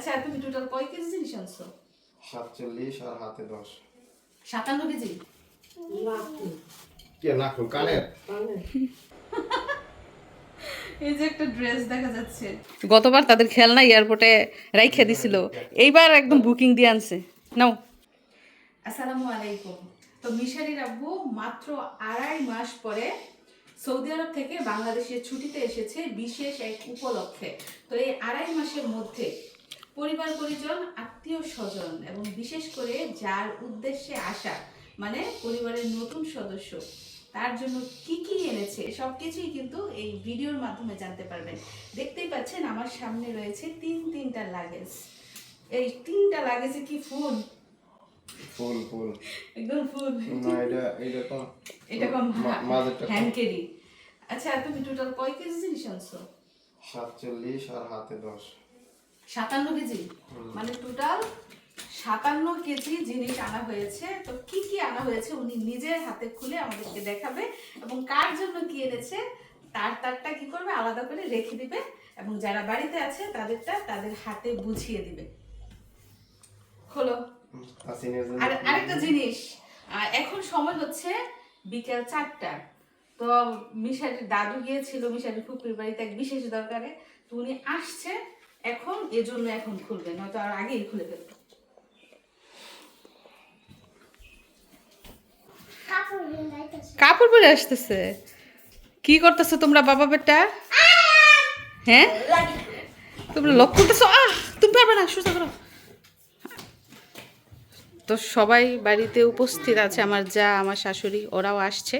আচ্ছা তুমি টোটাল কয় কেজি জিনিস আনছো? সাতচল্লিশ আর হাতে দশ। সাতান্ন কেজি? কে না খুল কানের? এই যে একটা ড্রেস দেখা যাচ্ছে। গতবার তাদের খেলনা এয়ারপোর্টে রাইখে দিছিল। এইবার একদম বুকিং দিয়ে আনছে। নাও। আসসালামু আলাইকুম। তো মিশারির আব্বু মাত্র আড়াই মাস পরে সৌদি আরব থেকে বাংলাদেশে ছুটিতে এসেছে বিশেষ এক উপলক্ষে। তো এই আড়াই মাসের মধ্যে পরিবার পরিজন আত্মীয় স্বজন এবং বিশেষ করে যার উদ্দেশ্যে আসা মানে পরিবারের নতুন সদস্য তার জন্য কি কি এনেছে সব কিছুই কিন্তু এই ভিডিওর মাধ্যমে জানতে পারবেন। দেখতেই পাচ্ছেন আমার সামনে রয়েছে তিন তিনটা লাগেজ এই তিনটা লাগেজে কি ফুল ফুল ফুল একদম ফুল না এটা এটা তো এটা কম কম। হ্যান্ড আচ্ছা তুমি টোটাল কয় কেজি জিনিস আনছো? সাতচল্লিশ আর হাতে দশ। সাতান্ন কেজি। মানে টোটাল সাতান্ন কেজি জিনিস আনা হয়েছে। তো কি কি আনা হয়েছে উনি নিজের হাতে খুলে আমাদেরকে দেখাবে এবং কার জন্য কি এনেছে তার তারটা কি করবে আলাদা করে রেখে দিবে এবং যারা বাড়িতে আছে তাদেরটা তাদের হাতে বুঝিয়ে দিবে। খোলো। আর আরেকটা জিনিস এখন সময় হচ্ছে বিকেল চারটা। তো মিশারির দাদু গিয়েছিল মিশারির ফুপির বাড়িতে এক বিশেষ দরকারে। তো উনি আসছে এখন এজন্য এখন খুলবে নয়তো আর আগেই খুলে ফেলতো কাপড় পরে আসতেছে। কি করতেছো তোমরা বাবা বেটা? হ্যাঁ? তোমরা লক করতেছো? আহ তুমি পারবে না সুস্থ করো। তো সবাই বাড়িতে উপস্থিত আছে আমার যা আমার শাশুড়ি ওরাও আসছে।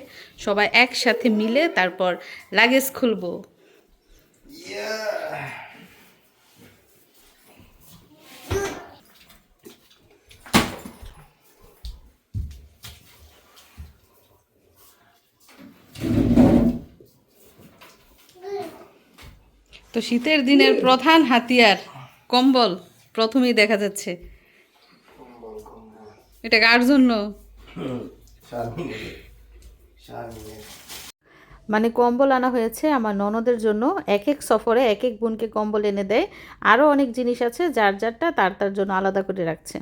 সবাই একসাথে মিলে তারপর লাগেজ খুলবো। তো শীতের দিনের প্রধান হাতিয়ার কম্বল প্রথমেই দেখা যাচ্ছে। এটা কার জন্য? মানে কম্বল আনা হয়েছে আমার ননদের জন্য। এক এক সফরে এক এক বোনকে কম্বল এনে দেয়। আরও অনেক জিনিস আছে যার যারটা তার তার জন্য আলাদা করে রাখছে।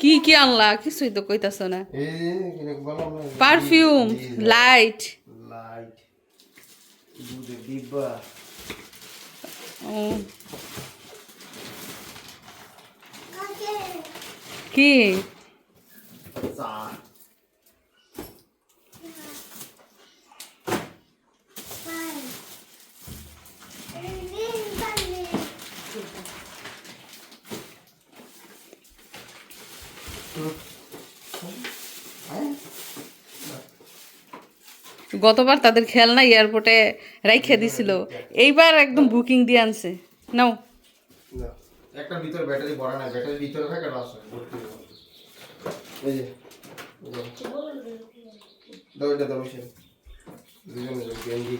কি কি আনলা? কিছুই তো কইতাছ না। পারফিউম লাইট লাইট ডিব্বা। কি? গতবার তাদের খেলনা এয়ারপোর্টে রাইখে দিছিল। এইবার একদম বুকিং দিয়ে আনছে। নাও। না। একটা ভিতরে ব্যাটারি ভরা নাই, ব্যাটারি ভিতরে থাকে হয়ে যাবে। এই যে দাও এটা, দাও মিশে দুজনে গেঞ্জি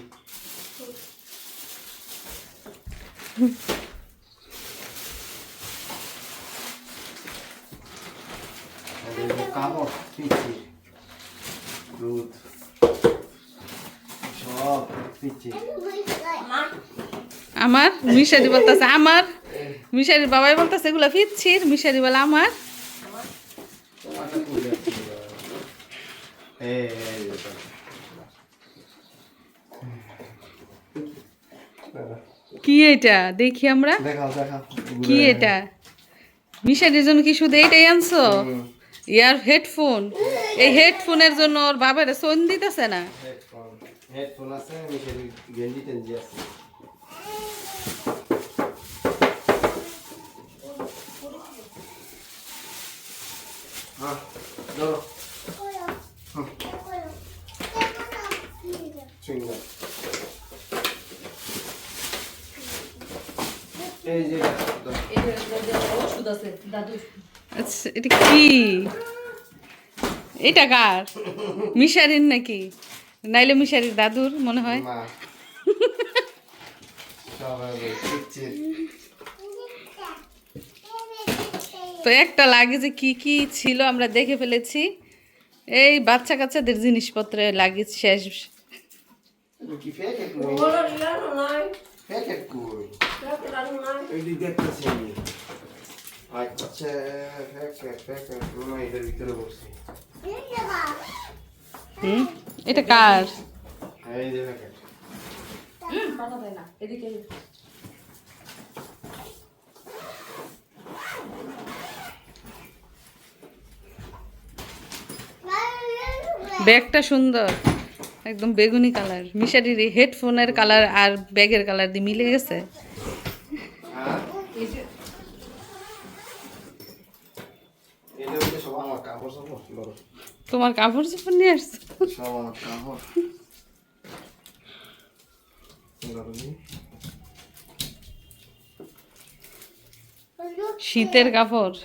আর এই যে কাপড় পিচ্ছি দুধ সব পিচ্ছি আমার মিশারি বলতেছে আমার মিশারির বাবাই বলতেছে এগুলো ফিরছির মিশারি বলে আমার। কি এটা? দেখি আমরা। কি এটা? মিশারির জন্য কি শুধু এইটাই আনছো? Ear headphone. এই হেডফোনের জন্য ওর বাবার সোন দিতেছে না। হেডফোন আছে মিশের গেঞ্জি টেঞ্জি আছে। আচ্ছা এটা কি? এটা কার? মিশারির নাকি? নাইলে মিশারির দাদুর মনে হয়। তো একটা লাগে যে কি কি ছিল আমরা দেখে ফেলেছি। এই বাচ্চা কাচ্চাদের জিনিসপত্রে লাগে শেষ। এটা কার? এই যে না এদিকে ব্যাগটা সুন্দর একদম বেগুনি কালার। মিশারির হেডফোনের কালার আর ব্যাগের কালার দিয়ে মিলে গেছে। এই যে এটা হচ্ছে সব আমার কাপড় সাপড় ধরো তোমার কাপড় চোপড় নিয়ে আসছো সব আমার কাপড় ধরো নি। শীতের কাপড়।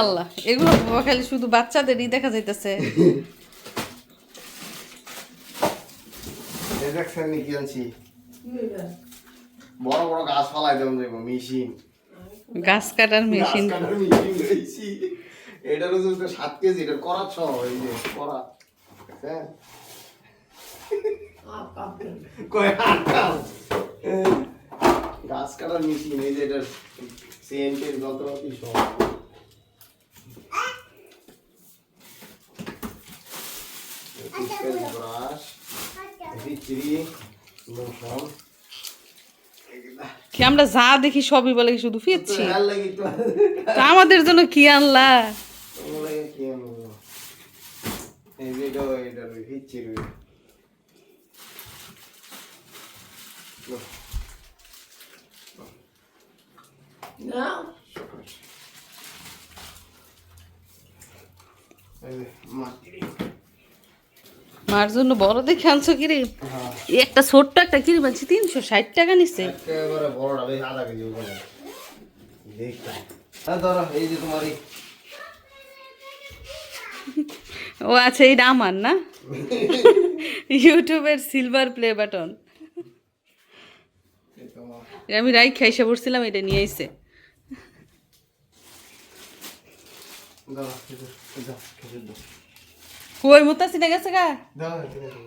আল্লাহ এগুলো খালি শুধু বাচ্চাদেরই দেখা যাইতেছে। দেখছেন আনছি? বড় বড় গাছ ফালাই দেবো যাব মেশিন। গাছ কাটার মেশিন। এটার ওজন সাত কেজি এটা করার সহ এই যে করা হ্যাঁ। হ্যাঁ। গাছ কাটার মেশিন এই যে এটার সেন্টের যন্ত্রপাতি সহ। ব্রাশ বিচরি লোশন কি আমরা যা দেখি সবই বলে কি শুধু ফিরছি? তো আমাদের জন্য কি আনলা? মার জন্য বড় দেখে আনছো কি রে? হ্যাঁ। একটা ছোট্ট একটা কিনে পাচ্ছি তিনশো ষাট টাকা নিচ্ছে? ও আচ্ছা এইটা আমার না? ইউটিউবের সিলভার প্লে বাটন আমি রাই খাইসা পড়ছিলাম এটা নিয়ে দাও। কই মুতাসি না গেছে গা দাও, এখানে দাও।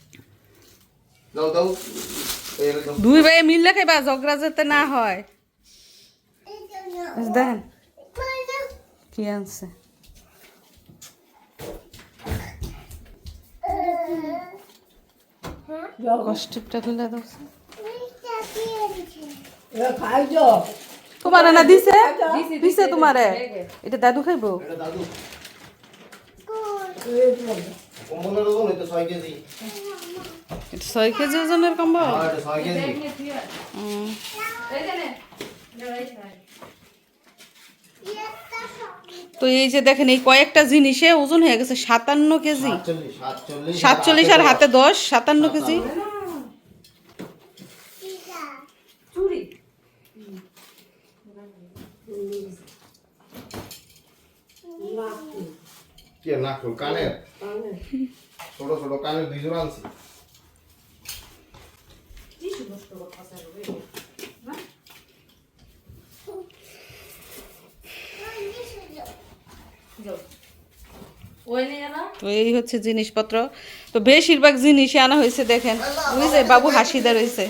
দুই ভাই মিললে খাইবা ঝগড়া যাতে না হয়। দেখেন কি আনছে। খুলে তোমার না দিছে? দিছে তোমারে। এটা দাদু খাইবো? এটা দাদু কম্বলের ওজন হয়তো ছয় কেজি এটা ছয় কেজি ওজনের কম্বল? হ্যাঁ, তো এই যে দেখেন এই কয়েকটা জিনিসে ওজন হয়ে গেছে সাতান্ন কেজি। সাতচল্লিশ আর হাতে দশ। সাতান্ন কেজি? কানের। ছোট ছোট কানের দুই জোড়া আনছি কি সুন্দর কথা রে না যাও ওই নিয়ে না তো এই হচ্ছে জিনিসপত্র। তো বেশিরভাগ জিনিসই আনা হয়েছে, দেখেন। যে বাবু হাসিদা রয়েছে।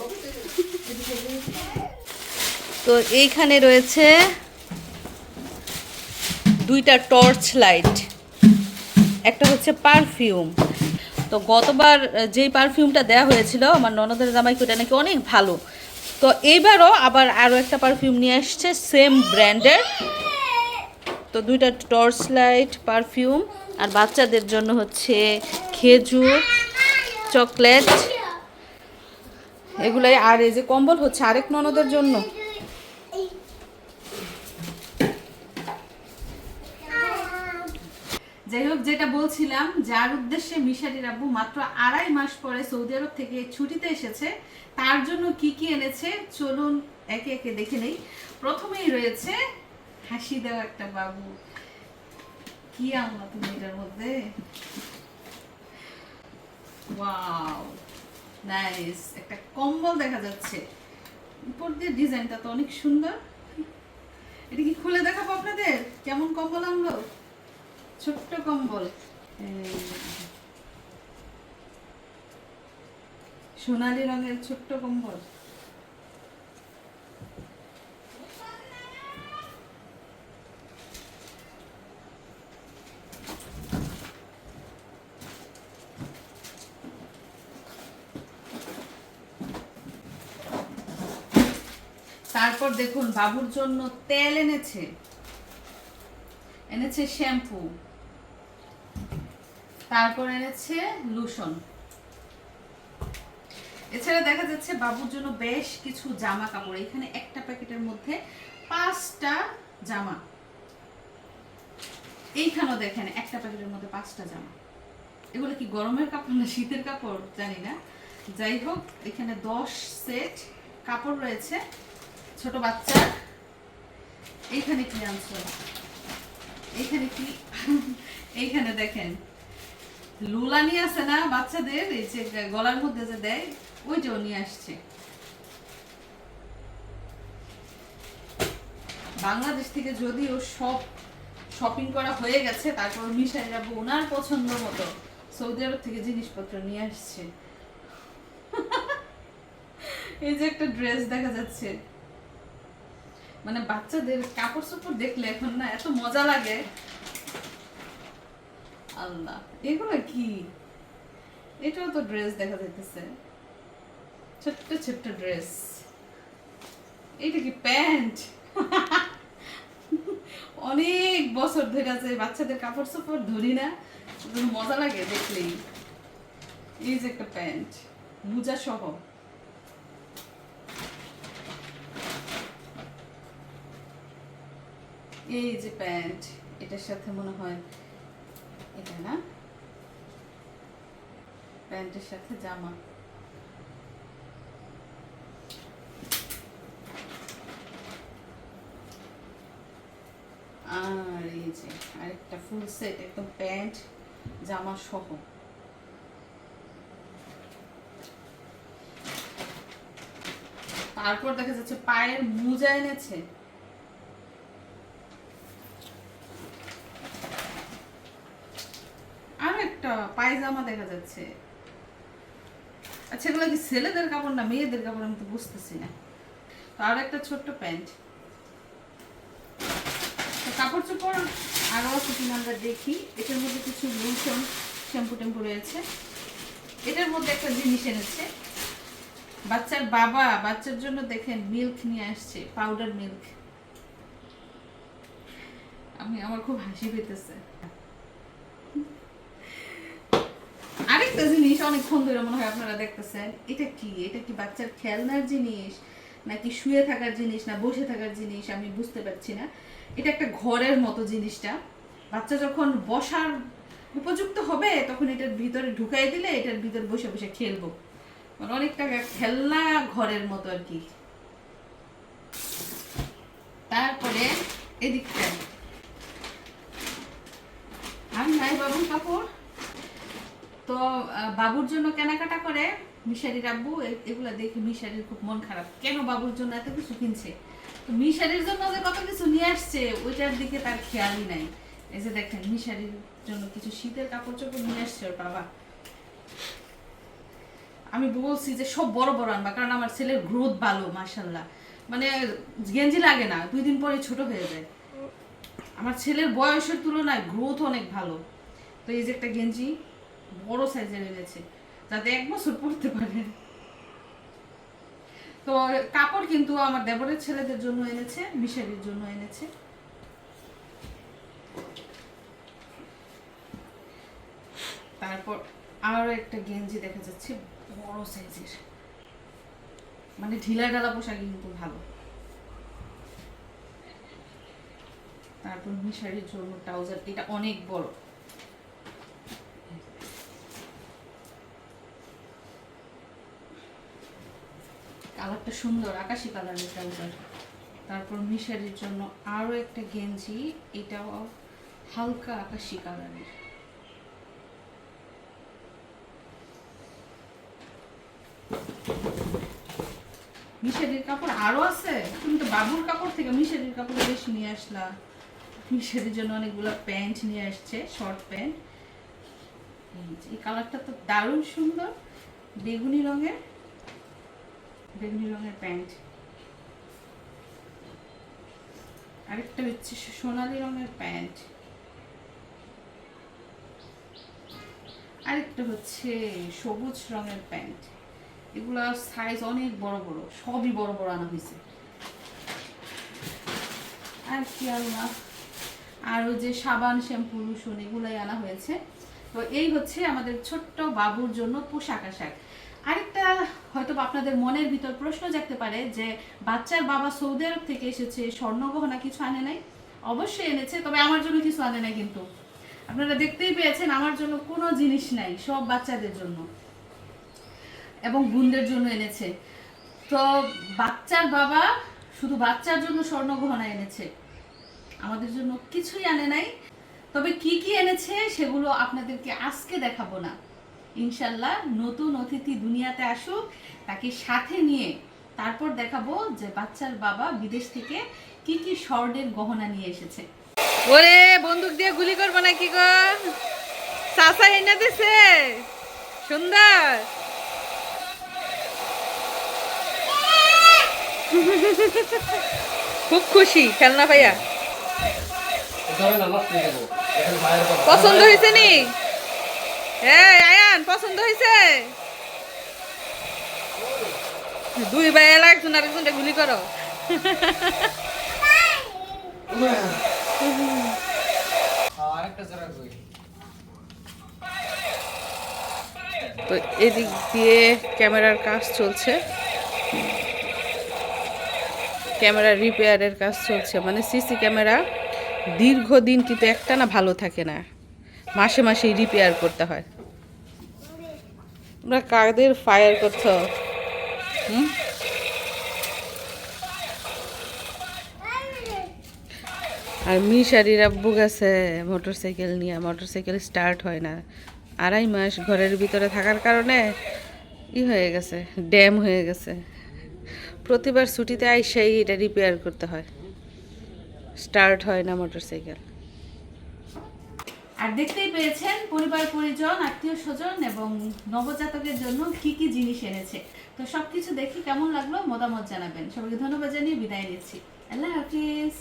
তো এইখানে রয়েছে দুইটা টর্চ লাইট। একটা হচ্ছে পারফিউম। তো গতবার যেই পারফিউমটা দেওয়া হয়েছিল, আমার ননদের জামাইকে ওটা নাকি অনেক ভালো। তো এইবারও আবার আরও একটা পারফিউম নিয়ে আসছে, সেম ব্র্যান্ডের। তো দুইটা টর্চ লাইট, পারফিউম। আর বাচ্চাদের জন্য হচ্ছে খেজুর, চকলেট। এগুলাই আর এই যে কম্বল হচ্ছে আরেক ননদের জন্য। যাই হোক, যেটা বলছিলাম, যার উদ্দেশ্যে মিশারির আব্বু মাত্র আড়াই মাস পরে সৌদি আরব থেকে ছুটিতে এসেছে, তার জন্য কি কি এনেছে, চলুন একে একে দেখে নেই। প্রথমেই রয়েছে হাসি দেওয়া একটা বাবু। কি আনলা তুমি এটার মধ্যে ওয়াও নাইস একটা কম্বল দেখা যাচ্ছে উপর দিয়ে ডিজাইনটা তো অনেক সুন্দর. এটা কি খুলে দেখাবো আপনাদের? কেমন কম্বল আনলো? ছোট্ট কম্বল। সোনালী রঙের ছোট্ট কম্বল তারপর দেখুন, বাবুর জন্য তেল এনেছে। এনেছে শ্যাম্পু। তারপর এনেছে লুশন। এছাড়া দেখা যাচ্ছে বাবুর জন্য বেশ কিছু জামা কাপড় এখানে একটা প্যাকেটের মধ্যে পাঁচটা জামা। এইখানেও দেখেন, একটা প্যাকেটের মধ্যে পাঁচটা জামা। এগুলো কি গরমের কাপড় না শীতের কাপড়? জানি না। যাই হোক, এখানে দশ সেট কাপড় রয়েছে। ছোট বাচ্চার এইখানে কি আনছো? এইখানে কি? এইখানে দেখেন। লুলানি আছে না বাচ্চাদের? এই যে গলার মধ্যে যে দেয়, ওইটাও নিয়ে আসছে। বাংলাদেশ থেকে যদিও সব শপিং করা হয়ে গেছে, তারপর মিশাই যাব ওনার পছন্দ মতো সৌদি আরব থেকে জিনিসপত্র নিয়ে আসছে। এই যে একটা ড্রেস দেখা যাচ্ছে। মানে বাচ্চাদের কাপড় চোপড় দেখলে এখন না এত মজা লাগে। আল্লাহ, এগুলো কি? এটাও তো ড্রেস দেখা যাইতেছে। ছোট্ট ছোট্ট ড্রেস এটা কি প্যান্ট? অনেক বছর ধরে আছে, বাচ্চাদের কাপড় চোপড় ধরি না, মজা লাগে দেখলেই। এই যে একটা প্যান্ট মোজা সহ এই যে প্যান্ট, এটার সাথে মনে হয় এটা না? প্যান্টের সাথে জামা। আর এই যে আরেকটা ফুল সেট একদম প্যান্ট, জামা সহ। তারপর দেখা যাচ্ছে পায়ের মোজা এনেছে আর একটা পায়জামা দেখা যাচ্ছে। আচ্ছা এগুলো কি ছেলেদের কাপড় না মেয়েদের কাপড় আমি তো বুঝতেছি না। তো আর একটা ছোট্ট প্যান্ট। কাপড় চোপড় আছে কিনা আমরা দেখি। এটার মধ্যে কিছু লোশন, শ্যাম্পু টেম্পু রয়েছে। এটার মধ্যে একটা জিনিস এনেছে। বাচ্চার বাবা, বাচ্চার জন্য দেখেন মিল্ক নিয়ে আসছে পাউডার মিল্ক আমি, আমার খুব হাসি পেতেছে। আরেকটা জিনিস অনেকক্ষণ ধরে মনে হয় আপনারা দেখতেছেন, এটা কি? এটা কি বাচ্চার খেলনার জিনিস, নাকি শুয়ে থাকার জিনিস, না বসে থাকার জিনিস? আমি বুঝতে পারছি না। এটা একটা ঘরের মতো জিনিসটা। বাচ্চা যখন বসার উপযুক্ত হবে, তখন এটার ভিতরে ঢুকাই দিলে এটার ভিতরে বসে বসে খেলব। মানে অনেকটা খেলনা ঘরের মতো আর কি। তারপরে এদিকটা। আর নাই বাবুর কাপড়? তো বাবুর জন্য কেনাকাটা করে মিশারির আব্বু এগুলা দেখে মিশারির খুব মন খারাপ। কেন বাবুর জন্য এত কিছু কিনছে? তো মিশারির জন্য যে কত কিছু নিয়ে আসছে, ওইটার দিকে তার খেয়ালই নাই। এই যে দেখেন, মিশারির জন্য কিছু শীতের কাপড় চোপড় নিয়ে আসছে ওর বাবা। আমি বলছি যে সব বড় বড় আনবা, কারণ আমার ছেলের গ্রোথ ভালো মাশাল্লাহ মানে গেঞ্জি লাগে না, দুই দিন পরে ছোট হয়ে যায়। আমার ছেলের বয়সের তুলনায় গ্রোথ অনেক ভালো। তো এই যে একটা গেঞ্জি বড় সাইজের এনেছে, যাতে এক বছর পরতে পারে। তো কাপড় কিন্তু আমার দেবরের ছেলেদের জন্য এনেছে মিশারির জন্য এনেছে। তারপর আরও একটা গেঞ্জি দেখা যাচ্ছে, বড় সাইজের মানে ঢিলা ঢালা পোশাক কিন্তু ভালো। তারপর মিশারির জন্য ট্রাউজার এটা অনেক বড়। কালারটা সুন্দর, আকাশি কালারের ট্রাউজার তারপর মিশারির জন্য আরও একটা গেঞ্জি, এটাও হালকা আকাশি কালারের। মিশারির কাপড় আরও আছে? তুমি তো বাবুর কাপড় থেকে মিশারির কাপড় বেশি নিয়ে আসলা। মিশারির জন্য অনেকগুলো প্যান্ট নিয়ে আসছে, শর্ট প্যান্ট। এই কালারটা তো দারুণ সুন্দর, বেগুনি রঙের। বেগুনি রঙের প্যান্ট। আরেকটা হচ্ছে সোনালি রঙের প্যান্ট। আরেকটা হচ্ছে সবুজ রঙের প্যান্ট। এগুলা সাইজ অনেক বড় বড়, সবই বড় বড় আনা হয়েছে। আর কি আল্লাহ আর যে সাবান, শ্যাম্পু লোশন এগুলাই আনা হয়েছে। তো এই হচ্ছে আমাদের ছোট্ট বাবুর জন্য পোশাক আশাক। আরেকটা হয়তো আপনাদের মনের ভিতর প্রশ্ন জাগতে পারে যে বাচ্চার বাবা সৌদি আরব থেকে এসেছে, স্বর্ণ গহনা কিছু আনে নাই? অবশ্যই এনেছে, তবে আমার জন্য কিছু আনে নাই কিন্তু। আপনারা দেখতেই পেয়েছেন, আমার জন্য কোনো জিনিস নাই, সব বাচ্চাদের জন্য। এবং বোনদের জন্য এনেছে। তো বাচ্চার বাবা শুধু বাচ্চার জন্য স্বর্ণ গহনা এনেছে। আমাদের জন্য কিছুই আনে নাই। তবে কি কি এনেছে সেগুলো আপনাদেরকে আজকে দেখাবো না। ইনশাল্লাহ নতুন অতিথি দুনিয়াতে আসুক তাকে সাথে নিয়ে তারপর দেখাবো যে বাচ্চার বাবা বিদেশ থেকে কি কি স্বর্ণের গহনা নিয়ে এসেছে। ওরে বন্দুক দিয়ে গুলি করব না কি গো? চাষা এনে দিছে। সুন্দর। খুব খুশি খেলনা ভাইয়া। পছন্দ হয়েছে নি? হ্যাঁ আয়ান পছন্দ হয়েছে দুই ভাই একজন আরেকজনটা গুলি করো। তো এদিক দিয়ে ক্যামেরার কাজ চলছে। ক্যামেরা রিপেয়ারের কাজ চলছে। মানে সিসি ক্যামেরা দীর্ঘদিন কিন্তু একটা না ভালো থাকে না। মাসে মাসে রিপেয়ার করতে হয়। তোমরা কাদের ফায়ার করছ? হুম? আর মিশারির আব্বু গেছে মোটর সাইকেল নিয়ে। মোটর সাইকেল স্টার্ট হয় না। আড়াই মাস ঘরের ভিতরে থাকার কারণে ই হয়ে গেছে ড্যাম হয়ে গেছে। প্রতিবার ছুটিতে আইসাই এটা রিপেয়ার করতে হয়। স্টার্ট হয় না মোটর সাইকেল আর দেখতেই পেয়েছেন পরিবার, পরিজন, আত্মীয় স্বজন এবং নবজাতকের জন্য কি কি জিনিস এনেছে। তো সবকিছু দেখি কেমন লাগল? মতামত জানাবেন। সবাইকে ধন্যবাদ জানিয়ে বিদায় নিচ্ছি। আল্লাহ হাফিজ।